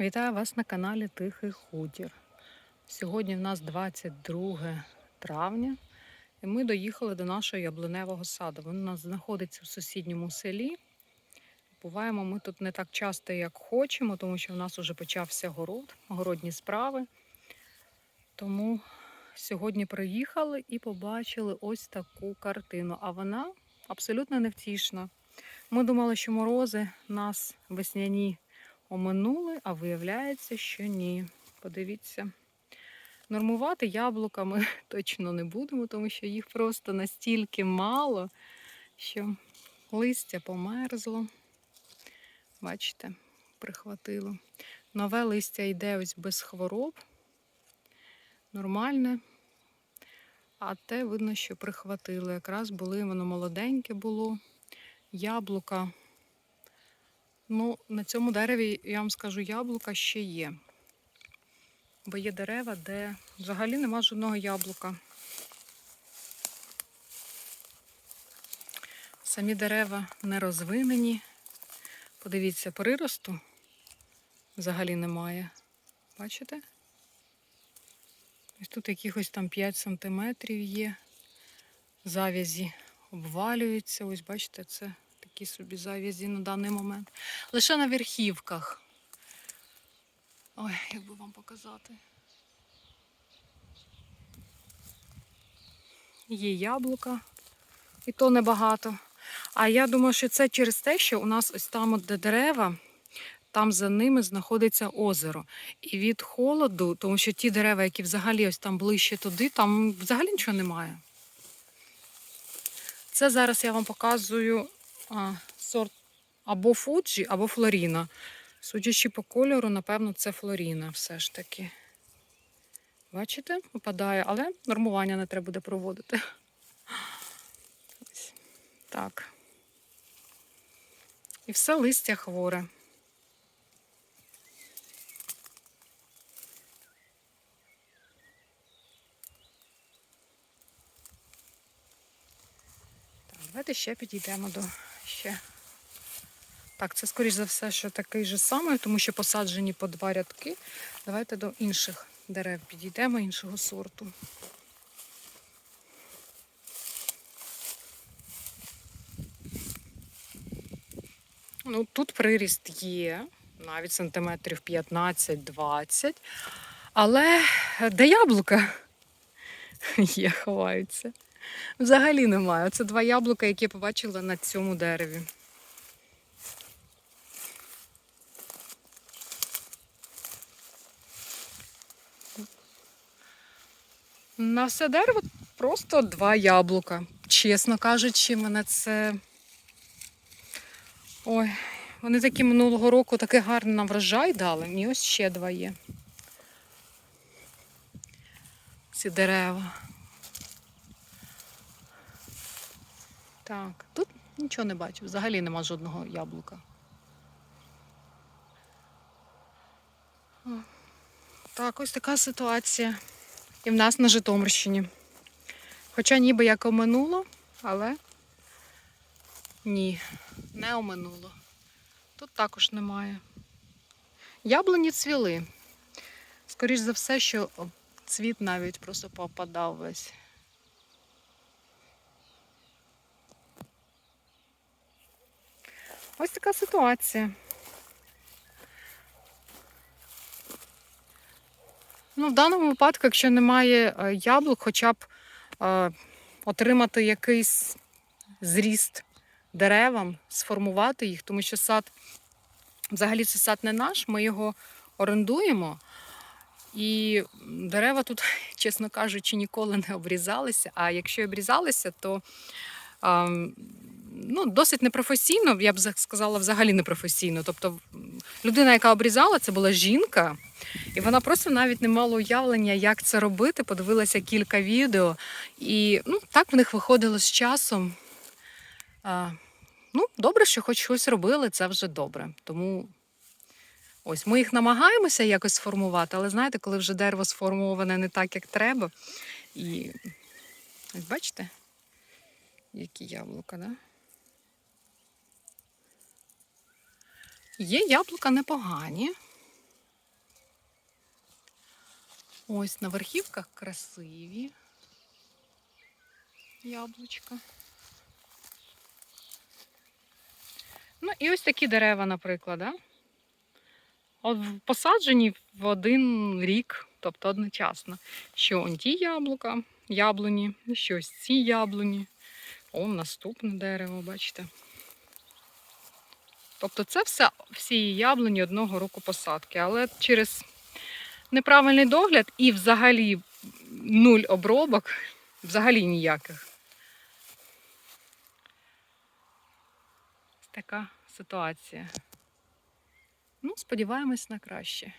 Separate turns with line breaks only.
Вітаю вас на каналі Тихий Хутір. Сьогодні в нас 22 травня, і ми доїхали до нашого яблуневого саду. Він у нас знаходиться в сусідньому селі. Буваємо ми тут не так часто, як хочемо, тому що в нас вже почався город, городні справи. Тому сьогодні приїхали і побачили ось таку картину. А вона абсолютно невтішна. Ми думали, що морози нас весняні оминули, а виявляється, що ні. Подивіться. Нормувати яблука ми точно не будемо, тому що їх просто настільки мало, що листя померзло. Бачите, прихватило. Нове листя йде ось без хвороб. Нормальне. А те видно, що прихватило. Якраз були, воно молоденьке було. Яблука Ну, на цьому дереві, я вам скажу, яблука ще є. Бо є дерева, де взагалі нема жодного яблука. Самі дерева не розвинені. Подивіться, приросту взагалі немає. Бачите? Ось тут якихось там 5 сантиметрів є. Завязі обвалюються. Ось бачите, це такі собі завязі на даний момент. Лише на верхівках. Ой, як би вам показати. Є яблука, і то небагато. А я думаю, що це через те, що у нас ось там, от де дерева, там за ними знаходиться озеро. І від холоду, тому що ті дерева, які взагалі ось там ближче туди, там взагалі нічого немає. Це зараз я вам показую а, сорт або Фуджі, або Флоріна. Судячи по кольору, напевно, це Флоріна все ж таки. Бачите, випадає, але нормування не треба буде проводити. Так. І все листя хворе. Так, давайте ще підійдемо до ще. Так, це, скоріш за все, що такий же самий, тому що посаджені по два рядки. Давайте до інших дерев підійдемо, іншого сорту. Ну, тут приріст є, навіть сантиметрів 15-20. Але де яблука є, ховаються. Взагалі немає. Оце два яблука, які я побачила на цьому дереві. На все дерево просто два яблука. Чесно кажучи, мене це. Ой, вони такі минулого року такий гарний нам врожай дали. І ось ще два є. Ці дерева. Так, тут нічого не бачу. Взагалі нема жодного яблука. Так, ось така ситуація. І в нас на Житомирщині. Хоча ніби як оминуло, але ні, не оминуло. Тут також немає. Яблуні цвіли. Скоріш за все, що цвіт навіть просто попадав весь. Ось така ситуація. Ну, в даному випадку, якщо немає е, яблук, хоча б е, отримати якийсь зріст деревам, сформувати їх, тому що сад, взагалі це сад не наш, ми його орендуємо. І дерева тут, чесно кажучи, ніколи не обрізалися. А якщо обрізалися, то е, ну, досить непрофесійно, я б сказала, взагалі непрофесійно. Тобто людина, яка обрізала, це була жінка, і вона просто навіть не мала уявлення, як це робити. Подивилася кілька відео. І ну, так в них виходило з часом. А, Ну, добре, що хоч щось робили, це вже добре. Тому ось ми їх намагаємося якось сформувати, але знаєте, коли вже дерево сформоване не так, як треба. І ось бачите, які яблука, да? Є яблука непогані. Ось на верхівках красиві яблучка. Ну і ось такі дерева, наприклад. Да? От посаджені в один рік, тобто одночасно. Що он ті яблука, яблуні, що ось ці яблуні. О, наступне дерево, бачите. Тобто це все всі яблуні одного року посадки. Але через неправильний догляд і взагалі нуль обробок, взагалі ніяких. Така ситуація. Ну, сподіваємось на краще.